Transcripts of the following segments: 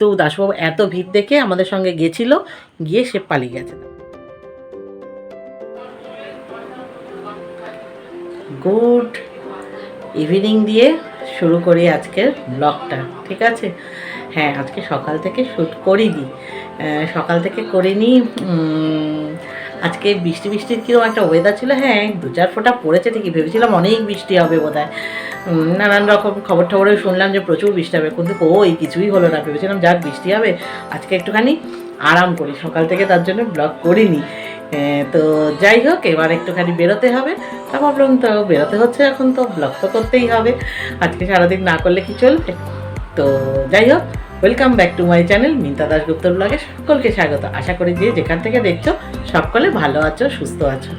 তো দাসবাবু এত ভিড় দেখে আমাদের সঙ্গে গেছিল, গিয়ে সে পালিয়ে গেছে। গুড ইভিনিং দিয়ে শুরু করি আজকের ব্লগটা, ঠিক আছে? হ্যাঁ আজকে সকাল থেকে শ্যুট করিনি। সকাল থেকে করিনি আজকে বৃষ্টি, বৃষ্টির কীরকম একটা ওয়েদার ছিল। হ্যাঁ দু চার ফোঁটা পড়েছে ঠিকই, ভেবেছিলাম অনেক বৃষ্টি হবে বোধ হয় নানান রকম খবর টবরে শুনলাম যে প্রচুর বৃষ্টি হবে কিন্তু ওই কিছুই হলো না। ভেবেছিলাম, যাক, বৃষ্টি হবে। আজকে একটুখানি আরাম করি। সকাল থেকে তার জন্য ব্লগ করিনি। তো যাই হোক, এবার একটুখানি বেরোতে হবে। তা ভাবলাম, তো বেরোতে হচ্ছে এখন তো ব্লগ তো করতেই হবে। আজকে সারাদিন না করলে কি চলবে? তো যাই হোক welcome back to my channel Minta Dasgupta ব্লগে সকলকে স্বাগত। আশা করি যে যেখান থেকে দেখছ, সকলে ভালো আছো, সুস্থ আছো।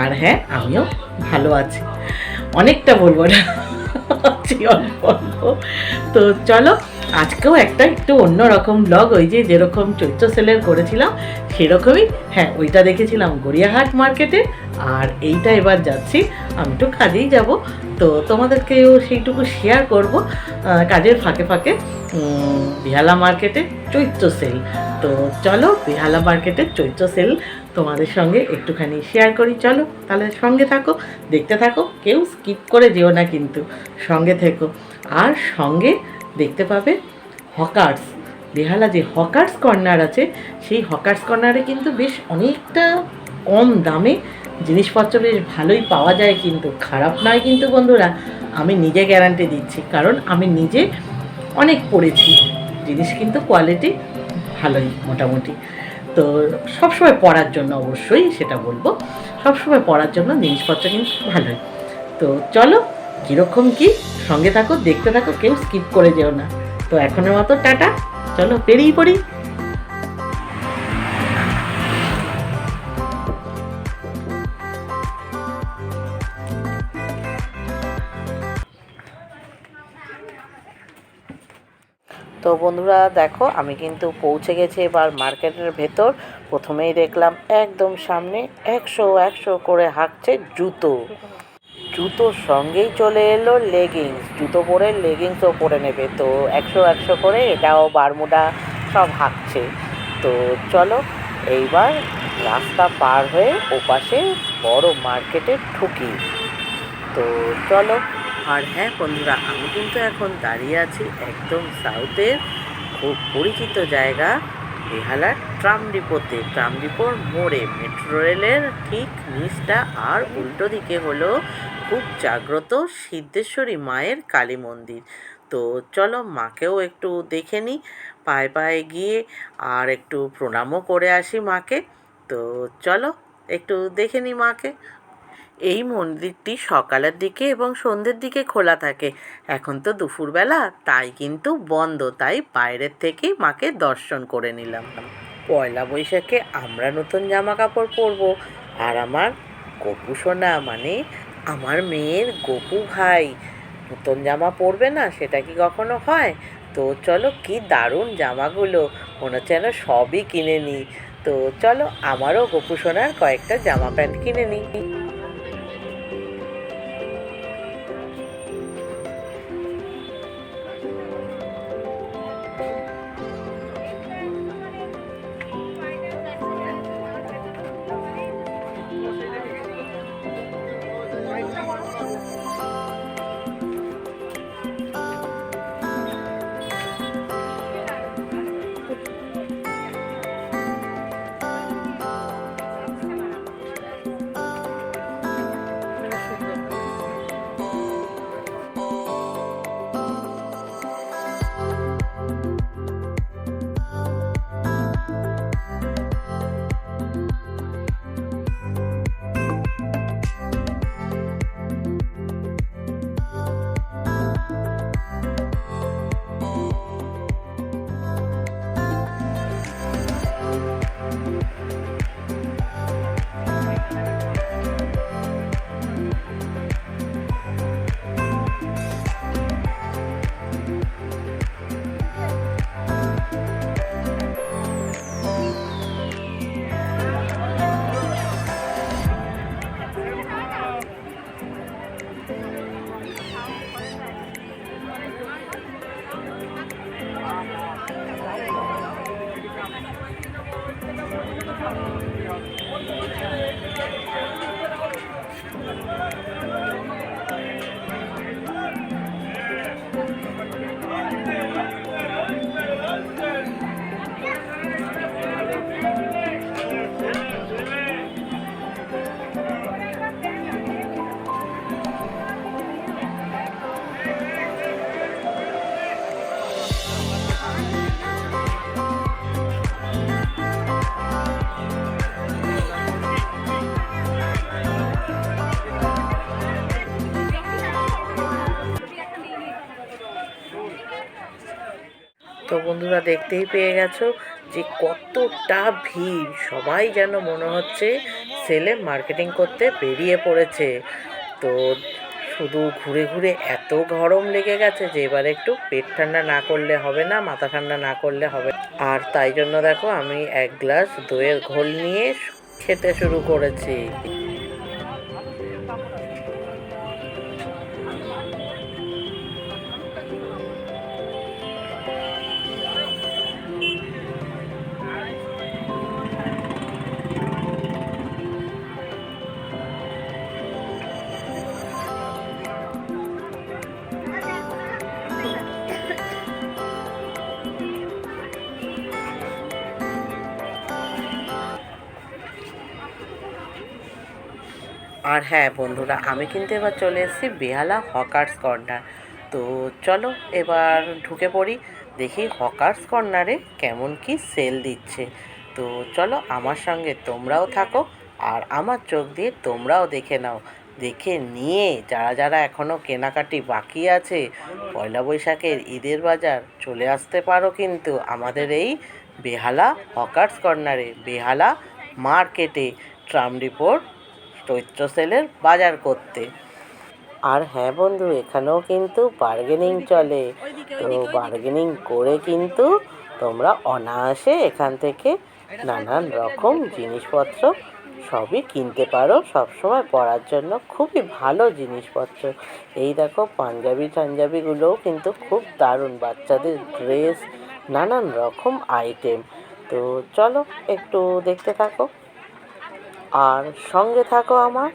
আর হ্যাঁ আমিও ভালো আছি। অনেকটা বলব না। অল্প অল্প তো চলো, আজকেও একটা একটু অন্যরকম ব্লগ ওই যে যেরকম চৈত্র সেলের করেছিলাম, সেরকমই হ্যাঁ ওইটা দেখেছিলাম গড়িয়াহাট মার্কেটে, আর এইটা এবার যাচ্ছি, আমি তো কাজেই যাব। তো তোমাদেরকেও সেইটুকু শেয়ার করব কাজের ফাঁকে ফাঁকে বেহালা মার্কেটে চৈত্র সেল। তো চলো, বেহালা মার্কেটের চৈত্র সেল তোমাদের সঙ্গে একটুখানি শেয়ার করি। চলো, তাহলে সঙ্গে থাকো, দেখতে থাকো, কেউ স্কিপ করে যেও না কিন্তু, সঙ্গে থেকো। আর সঙ্গে দেখতে পাবে হকার্স বেহালা যে হকার্স কর্নার আছে, সেই হকার্স কর্নারে কিন্তু বেশ অনেকটা কম দামে জিনিসপত্র বেশ ভালোই পাওয়া যায় কিন্তু, খারাপ নয় কিন্তু বন্ধুরা, আমি নিজে গ্যারান্টি দিচ্ছি, কারণ আমি নিজে অনেক পড়েছি। জিনিস কিন্তু কোয়ালিটি ভালোই, মোটামুটি। তো সবসময় পড়ার জন্য অবশ্যই সেটা বলব। সবসময় পড়ার জন্য জিনিসপত্র কিন্তু ভালোই। তো চলো, কীরকম কি? সঙ্গে থাকো, দেখতে থাকো, কেউ স্কিপ করে যেও না। তো এখনের মতো টাটা। চলো, বেরিয়ে পড়ি। বন্ধুরা, দেখো, আমি কিন্তু পৌঁছে গেছি এবার মার্কেটের ভেতর। প্রথমেই দেখলাম একদম সামনে একশো একশো করে হাঁকছে জুতো। জুতোর সঙ্গেই চলে এলো লেগিংস জুতো পরে লেগিংসও পরে নেবে। তো একশো একশো করে এটাও বারমুডা সব হাঁকছে। তো চলো, এইবার রাস্তা পার হয়ে ওপাশে বড় মার্কেটে ঢুকি। তো চলো আর হ্যাঁ বন্ধুরা, আমি কিন্তু এখন দাঁড়িয়ে আছি একদম সাউথের খুব পরিচিত জায়গা বেহালার ট্রাম ডিপোতে। ট্রাম ডিপোর মোড়ে মেট্রো রেলের ঠিক নিচটা আর উল্টো দিকে হলো খুব জাগ্রত সিদ্ধেশ্বরী মায়ের কালী মন্দির। তো চলো মাকেও একটু দেখে নিই, পায়ে পায়ে গিয়ে আর একটু প্রণামও করে আসি মাকে। তো চলো একটু দেখে নিই মাকে। এই মন্দিরটি সকালের দিকে এবং সন্ধ্যের দিকে খোলা থাকে। এখন তো দুপুরবেলা, তাই কিন্তু বন্ধ, তাই বাইরের থেকেই মাকে দর্শন করে নিলাম। পয়লা বৈশাখে আমরা নতুন জামা কাপড় পরবো। আর আমার গপু সোনা মানে আমার মেয়ের গপু ভাই। নতুন জামা পরবে না, সেটা কি কখনো হয়? তো চলো কি দারুণ জামাগুলো, মনে হচ্ছে যেন সবই কিনে নিই। তো চলো আমারও গপু সোনার কয়েকটা জামা প্যান্ট কিনে নিই। তো বন্ধুরা দেখতেই পেয়ে গেছো যে কতটা ভিড়। সবাই যেন মনে হচ্ছে সেলে মার্কেটিং করতে বেরিয়ে পড়েছে। তো শুধু ঘুরে ঘুরে এত গরম লেগে গেছে যে এবার একটু পেট ঠান্ডা না করলে হবে না, মাথা ঠান্ডা না করলে হবে। আর তাই জন্য দেখো আমি এক গ্লাস দইয়ের ঘোল নিয়ে খেতে শুরু করেছি। আর হ্যাঁ বন্ধুরা, আমি কিন্তু এবার চলে এসেছি বেহালা হকার্স কর্নার। তো চলো এবার ঢুকে পড়ি, দেখি হকার্স কর্নারে কেমন কি সেল দিচ্ছে। তো চলো আমার সঙ্গে তোমরাও থাকো আর আমার চোখ দিয়ে তোমরাও দেখে নাও। দেখে নিয়ে যারা যারা এখনও কেনাকাটি বাকি আছে, পয়লা বৈশাখের ঈদের বাজার চলে আসতে পারো কিন্তু আমাদের এই বেহালা হকার্স কর্নারে, বেহালা মার্কেটে, ট্রাম রিপোর্ট চৈত্র সেলের বাজার করতে। আর হ্যাঁ বন্ধু, এখানেও কিন্তু বার্গেনিং চলে। তো বার্গেনিং করে কিন্তু তোমরা অনায়াসে এখান থেকে নানান রকম জিনিসপত্র সবই কিনতে পারো। সবসময় পরার জন্য খুবই ভালো জিনিসপত্র। এই দেখো, পাঞ্জাবি টাঞ্জাবিগুলোও কিন্তু খুব দারুণ। বাচ্চাদের ড্রেস নানান রকম আইটেম তো চলো, একটু দেখতে থাকো। আর সঙ্গে থাকো আমার।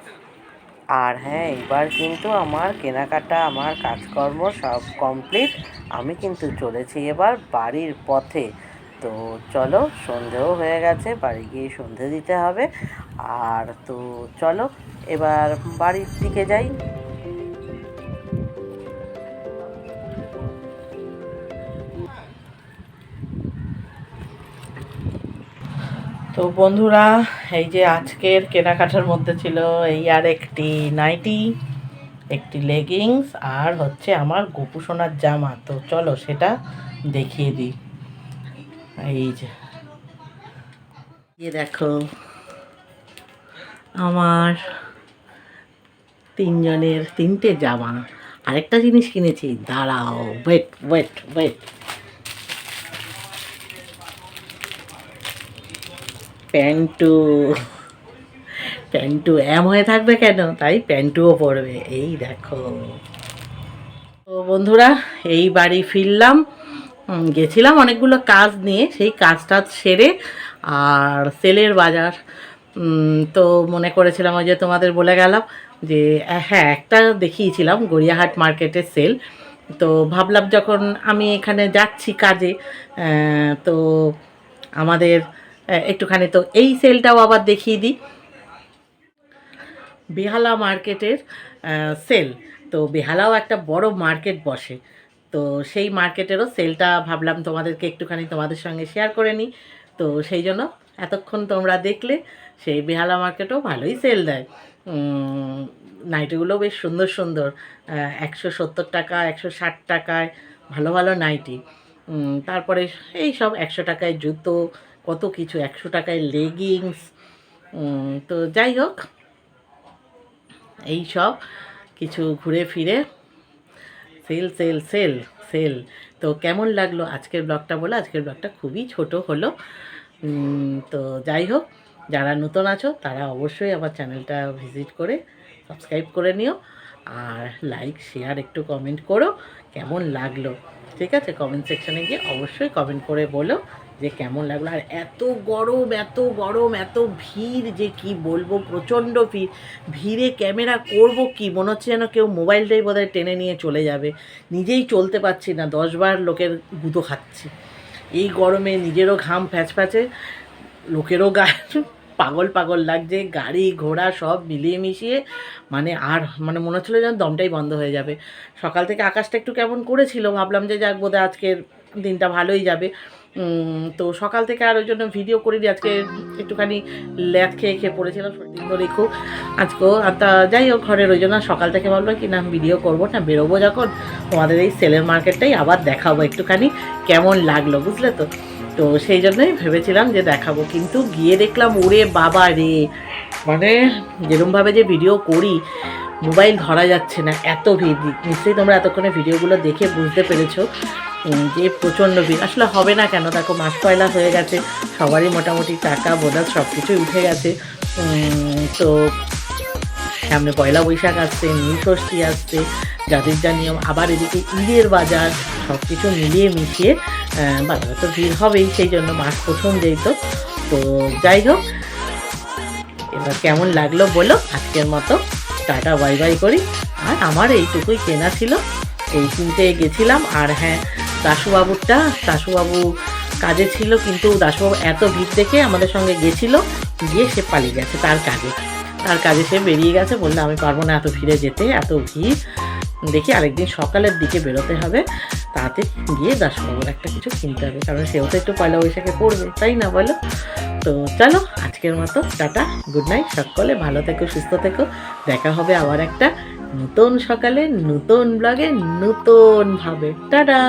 আর হ্যাঁ এবার কিন্তু আমার কেনাকাটা আমার কাজকর্ম সব কমপ্লিট আমি কিন্তু চলেছি এবার বাড়ির পথে। তো চলো সন্ধেও হয়ে গেছে বাড়ি গিয়ে সন্ধে দিতে হবে। আর তো চলো এবার বাড়ির দিকে যাই। তো বন্ধুরা এই যে আজকের কেনাকাটার মধ্যে ছিল এই আর একটি নাইটি, একটি লেগিংস আর হচ্ছে আমার গোপু সোনার জামা। তো চলো সেটা দেখিয়ে দিই। এই যে। এই দেখো, আমার তিনজনের তিনটে জামা। আরেকটা জিনিস কিনেছি, দাঁড়াও ওয়েট ওয়েট ওয়েট প্যান্টু প্যান্টু এম হয়ে থাকবে কেন? তাই প্যান্টুও পরবে। এই দেখো। তো বন্ধুরা, এই বাড়ি ফিরলাম। গেছিলাম অনেকগুলো কাজ নিয়ে, সেই কাজটা সেরে আর সেলের বাজার। তো মনে করেছিলাম ওই যে তোমাদের বলে গেলাম যে হ্যাঁ একটা দেখিয়েছিলাম গড়িয়াহাট মার্কেটের সেল। তো ভাবলাম যখন আমি এখানে যাচ্ছি কাজে তো আমাদের একটুখানি তো এই সেলটাও আবার দেখিয়ে দিই। বেহালা মার্কেটের সেল। তো বেহালাও একটা বড় মার্কেট বসে। তো সেই মার্কেটেরও সেলটা ভাবলাম তোমাদেরকে একটুখানি তোমাদের সঙ্গে শেয়ার করে নিই। তো সেই জন্য এতক্ষণ তোমরা দেখলে সেই বেহালা মার্কেটও ভালোই সেল দেয়। নাইটিগুলো বেশ সুন্দর সুন্দর একশো সত্তর টাকা, একশো ষাট টাকায় ভালো ভালো নাইটি। তারপরে এই সব একশো টাকায় জুতো কত কিছু, একশো টাকায় লেগিংস তো যাই হোক, এই সব কিছু ঘুরে ফিরে সেল সেল সেল সেল তো কেমন লাগল আজকের ব্লগটা বলে? আজকের ব্লগটা খুবই ছোট হলো। তো যাই হোক, যারা নতুন আছো, তারা অবশ্যই আমার চ্যানেলটা ভিজিট করে সাবস্ক্রাইব করে নিও। আর লাইক শেয়ার একটু কমেন্ট করো। কেমন লাগল? ঠিক আছে? কমেন্ট সেকশানে গিয়ে অবশ্যই কমেন্ট করে বলো। যে কেমন লাগল, আর এত গরম এত গরম, এত ভিড় যে কি বলব, প্রচণ্ড ভিড়। ভিড়ে ক্যামেরা করব কি? মনে হচ্ছে যেন কেউ মোবাইলটাই বোধহয় টেনে নিয়ে চলে যাবে। নিজেই চলতে পারছি না দশবার লোকের গুঁতো খাচ্ছি। এই গরমে নিজেরও ঘাম ফ্যাচ ফ্যাচে লোকেরও গা পাগল পাগল লাগছে, গাড়ি ঘোড়া সব মিলিয়ে মিশিয়ে মানে আর মানে মনে হচ্ছিল যেন দমটাই বন্ধ হয়ে যাবে। সকাল থেকে আকাশটা একটু কেমন করেছিল, ভাবলাম যে যাক বোধহয় আজকের দিনটা ভালোই যাবে। তো সকাল থেকে আর ওই জন্য ভিডিও করিনি। আজকে একটুখানি ল্যাদ খেয়ে খেয়ে পড়েছিলাম দিন ধরে খুব। আজকেও তা যাই হোক, ঘরের ওই জন্য সকাল থেকে ভাবলো কি না ভিডিও করব না, বেরোবো যখন। তোমাদের এই সেলের মার্কেটটাই আবার দেখাবো একটুখানি কেমন লাগল, বুঝলে তো? তো সেই জন্যই ভেবেছিলাম যে দেখাবো, কিন্তু গিয়ে দেখলাম, ওরে বাবা রে! মানে যেরমভাবে যে ভিডিও করি, মোবাইল ধরা যাচ্ছে না, এত ভিড়। নিশ্চয়ই তোমরা এতক্ষণে ভিডিওগুলো দেখে বুঝতে পেরেছ। যে প্রচণ্ড ভিড়। আসলে হবে না কেন? দেখো, মাস পয়লা হয়ে গেছে, সবারই মোটামুটি টাকা বোনাস সব কিছুই উঠে গেছে। তো সামনে পয়লা বৈশাখ আসছে ষষ্ঠী আসছে যাদের যা নিয়ম, আবার এদিকে ঈদের বাজার সব কিছু মিলিয়ে মিশিয়ে বাজারে তো ভিড় হবেই, সেই জন্য মাস প্রথম যেহেতু তো। যাই হোক, এবার কেমন লাগল বলো? আজকের মতো টাটা, বাই বাই করি। আর আমার এইটুকুই কেনা ছিল, এই কিনতে গেছিলাম। আর হ্যাঁ দাশুবাবুরটা, দাশুবাবু কাজে ছিল কিন্তু দাশুবাবু এত ভিড় দেখে আমাদের সঙ্গে গেছিল, গিয়ে সে পালিয়ে গেছে তার কাজে। তার কাজে সে বেরিয়ে গেছে, বললে, আমি পারব না এত ভিড়ে যেতে, এত ভিড়। দেখি আরেকদিন সকালের দিকে বেরোতে হবে, তাতে গিয়ে দাসবাবুর একটা কিছু কিনতে হবে, কারণ সেও তো একটু পয়লা বৈশাখে পড়বে, তাই না বলো? তো চলো, আজকের মতো টাটা, গুড নাইট সকলে, ভালো থেকো, সুস্থ থেকো, দেখা হবে আবার একটা নতুন সকালে নতুন ব্লগে নতুন ভাবে টাটা!